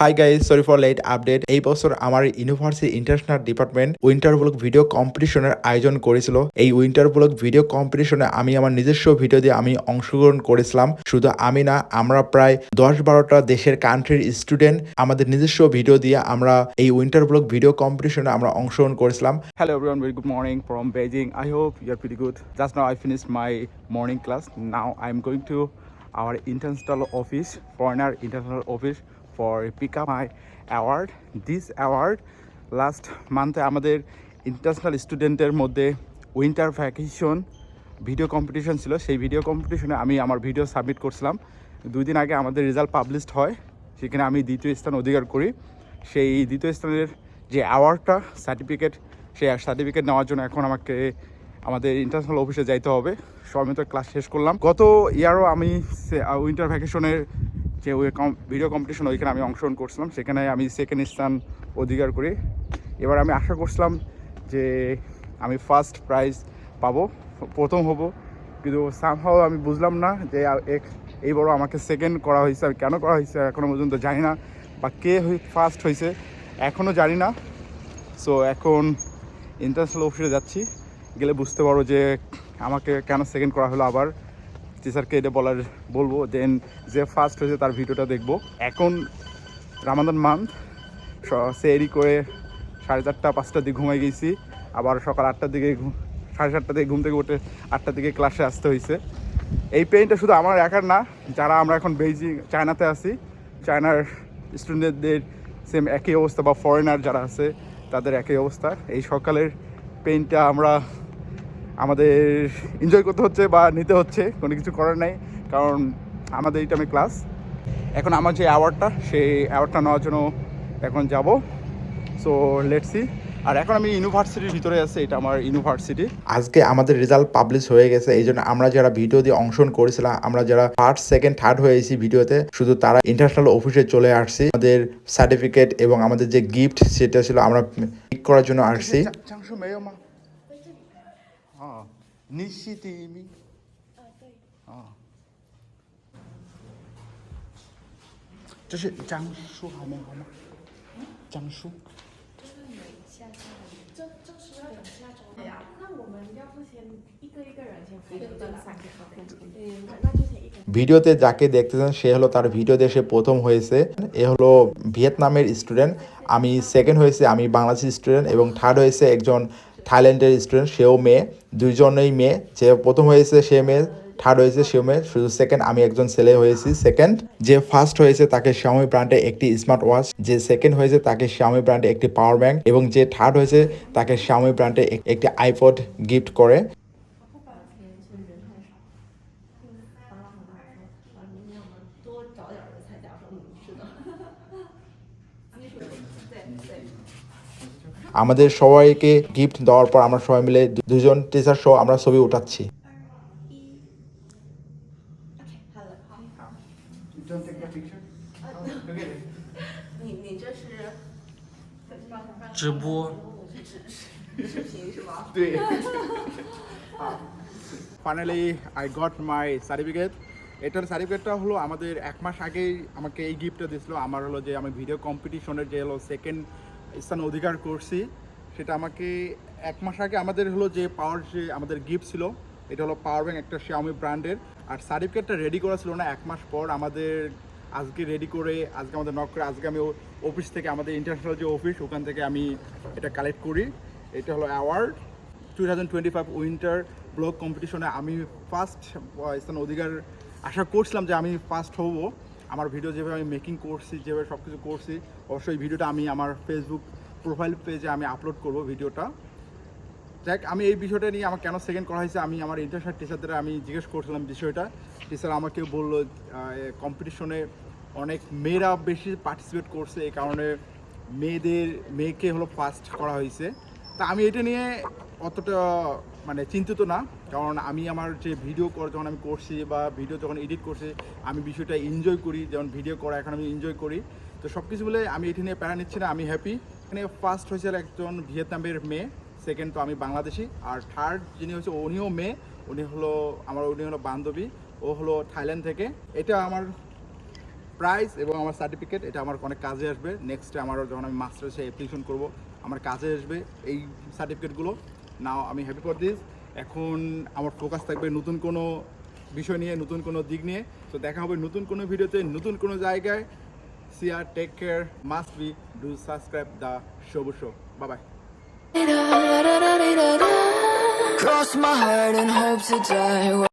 Hi guys sorry for late update এই বছর আমার university international department winter vlog video কম্পিটিশনের আয়োজন করেছিল এই উইন্টার ব্লক ভিডিও কম্পিটিশনে আমি আমার নিজস্ব ভিডিও দিয়ে আমি অংশগ্রহণ করেছিলাম শুধু আমি না আমরা প্রায় দশ বারোটা দেশের কান্ট্রির স্টুডেন্ট আমাদের নিজস্ব ভিডিও দিয়ে আমরা এই উইন্টার ব্লক ভিডিও কম্পিটিশনে আমরা অংশগ্রহণ করেছিলাম hello everyone, very good morning from Beijing. I hope you are pretty good. Just now I finished my morning class. Now I'm going to our international office, foreigner international office for pick up my award. This award. Last month, আমাদের international স্টুডেন্টের মধ্যে winter vacation video competition ছিল। সেই video কম্পিটিশনে আমি আমার video submit করছিলাম। দুই দিন আগে আমাদের রেজাল্ট পাবলিশড হয়। সেখানে আমি দ্বিতীয় স্থান অধিকার করি। সেই দ্বিতীয় স্থানের যে অ্যাওয়ার্ডটা সার্টিফিকেট সেই সার্টিফিকেট নেওয়ার জন্য এখন আমাকে আমাদের ইন্টারন্যাশনাল অফিসে যাইতে হবে। সবাই মিলে ক্লাস শেষ করলাম। গত ইয়ারও আমি উইন্টার ভ্যাকেশনের যে ওই ভিডিও কম্পিটিশন ওইখানে আমি অংশগ্রহণ করছিলাম, সেখানে আমি সেকেন্ড স্থান অধিকার করি। এবার আমি আশা করছিলাম যে আমি ফার্স্ট প্রাইজ পাবো, প্রথম হব। কিন্তু সামহাও আমি বুঝলাম না যে এক- এইবারও আমাকে সেকেন্ড করা হয়েছে আর কেন করা হয়েছে এখনও পর্যন্ত জানি না বা কে ফার্স্ট হয়েছে এখনও জানি না। সো এখন ইন্টারন্যাশনাল অফিসে যাচ্ছি, গেলে বুঝতে পারো যে আমাকে কেন সেকেন্ড করা হলো আবার। টিচারকে এটা বলার বলব দেন যে ফার্স্ট হয়েছে তার ভিডিওটা দেখব। এখন রামাদান মান্থ সেরি করে সাড়ে চারটা, পাঁচটার দিকে ঘুমাই গেছি। আবার সকাল আটটার দিকে সাড়ে সাতটা থেকে ঘুম থেকে উঠে আটটার দিকে ক্লাসে আসতে হয়েছে। এই পেইনটা শুধু আমার একার না, যারা আমরা এখন বেইজিং চায়নাতে আছি চায়নার স্টুডেন্টদের সেম একই অবস্থা বা ফরেনার যারা আছে, তাদের একই অবস্থা। এই সকালের পেইনটা আমরা আমাদের এনজয় করতে হচ্ছে বা নিতে হচ্ছে কোনো কিছু করার নাই কারণ আমাদের এই টাইমে ক্লাস এখন আমার যে অ্যাওয়ার্ডটা সেই অ্যাওয়ার্ডটা নেওয়ার জন্য এখন যাব। সো লেটসি আর এখন আমি ইউনিভার্সিটির ভিতরে আছি এটা আমার ইউনিভার্সিটি আজকে আমাদের রেজাল্ট পাবলিশ হয়ে গেছে এই জন্য আমরা যারা ভিডিও দিয়ে অংশগ্রহণ করেছিলাম আমরা যারা ফার্স্ট সেকেন্ড থার্ড হয়ে হয়েছি ভিডিওতে শুধু তারা ইন্টারন্যাশনাল অফিসে চলে আসছি। আমাদের সার্টিফিকেট এবং আমাদের যে গিফট সেটা ছিল আমরা পিক করার জন্য আসছি। 张叔没有吗？啊，你是第一名。啊，对，啊，这是张叔好吗？好吗？张叔。就是你下下来，这这是要等下周的呀。那我们要不先一个一个人先排队的三个嗯，那就先一个。 ভিডিওতে যাকে দেখতেছেন সে হলো তার ভিডিও দিয়ে সে প্রথম হয়েছে এ হলো ভিয়েতনামের স্টুডেন্ট আমি সেকেন্ড হয়েছে আমি বাংলাদেশি স্টুডেন্ট এবং থার্ড হয়েছে একজন থাইল্যান্ডের স্টুডেন্ট সেও মেয়ে, দুইজনেই মেয়ে, যে প্রথম হয়েছে সে মেয়ে থার্ড হয়েছে সেও মেয়ে, শুধু সেকেন্ড আমি একজন ছেলে হয়েছি সেকেন্ড যে ফার্স্ট হয়েছে তাকে শাওমি ব্র্যান্ডে একটি স্মার্ট ওয়াচ যে সেকেন্ড হয়েছে তাকে শাওমি ব্র্যান্ডে একটি পাওয়ার ব্যাংক এবং যে থার্ড হয়েছে তাকে শাওমি ব্র্যান্ডে একটি আইপড গিফট করে। আমাদের সবাইকে গিফট দেওয়ার পর আমরা সবাই মিলে দুজন টিচার সহ আমরা ছবি উঠাচ্ছি Finally, I got my certificate. এটার সার্টিফিকেটটা হলো আমাদের এক মাস আগেই আমাকে এই গিফটটা দিয়েছিলো। আমার হলো যে আমি ভিডিও কম্পিটিশনের যে হলো সেকেন্ড স্থান অধিকার করছি, সেটা আমাকে এক মাস আগে আমাদের হলো যে পাওয়ার যে আমাদের গিফট ছিল, এটা হলো পাওয়ার ব্যাঙ্ক একটা শ্যামি ব্র্যান্ডের আর সার্টিফিকেটটা রেডি করা ছিল না এক মাস পর। আমাদের আজকে রেডি করে, আজকে আমাদের নক করে, আজকে আমি অফিস থেকে আমাদের ইন্টারন্যাশনাল যে অফিস ওখান থেকে আমি এটা কালেক্ট করি। এটা হলো award two thousand twenty five winter vlog কম্পিটিশনে আমি ফার্স্ট স্থান অধিকার আশা করছিলাম যে আমি ফার্স্ট হব। আমার ভিডিও যেভাবে আমি মেকিং করছি, যেভাবে সব কিছু করছি, অবশ্যই ভিডিওটা আমি আমার ফেসবুক প্রোফাইল পেজে আমি আপলোড করব ভিডিওটা দেখ, আমি এই বিষয়টা নিয়ে আমার কেন সেকেন্ড করা হয়েছে, আমি আমার ইন্টারনেট টিচারদের আমি জিজ্ঞেস করছিলাম বিষয়টা। টিচার আমাকে বলল কম্পিটিশনে অনেক মেয়েরা বেশি পার্টিসিপেট করছে, এই কারণে মেয়েদের, মেয়েকে হলো ফার্স্ট করা হয়েছে। তা আমি এটা নিয়ে অতটা মানে চিন্তিত না, কারণ আমি আমার যে ভিডিও কর, যখন আমি করছি বা ভিডিও যখন এডিট করছি, আমি বিষয়টা এনজয় করি, যেমন ভিডিও করা, এখন আমি এনজয় করি। তো সব কিছু বলে আমি এটা নিয়ে প্যারা নিচ্ছি না, আমি হ্যাপি এখানে ফার্স্ট হয়েছে একজন ভিয়েতনামের মেয়ে সেকেন্ড তো আমি বাংলাদেশি। আর থার্ড যিনি হচ্ছে উনিও মেয়ে, উনি হলো, আমার উনি হলো বান্ধবী, ও হলো থাইল্যান্ড থেকে। এটা আমার প্রাইজ এবং আমার সার্টিফিকেট এটা আমার অনেক কাজে আসবে। নেক্সটে আমার যখন আমি মাস্টার্সে অ্যাপ্লিকেশন করব, আমার কাজে আসবে এই সার্টিফিকেটগুলো নাও আমি হ্যাপি ফর দিস এখন আমার ফোকাস থাকবে নতুন কোনো বিষয় নিয়ে, নতুন কোনো দিক নিয়ে। তো দেখা হবে নতুন কোনো ভিডিওতে, নতুন কোনো জায়গায়। সিয়ার take care must be do subscribe the শোবু show Babai bye Cross my heart die.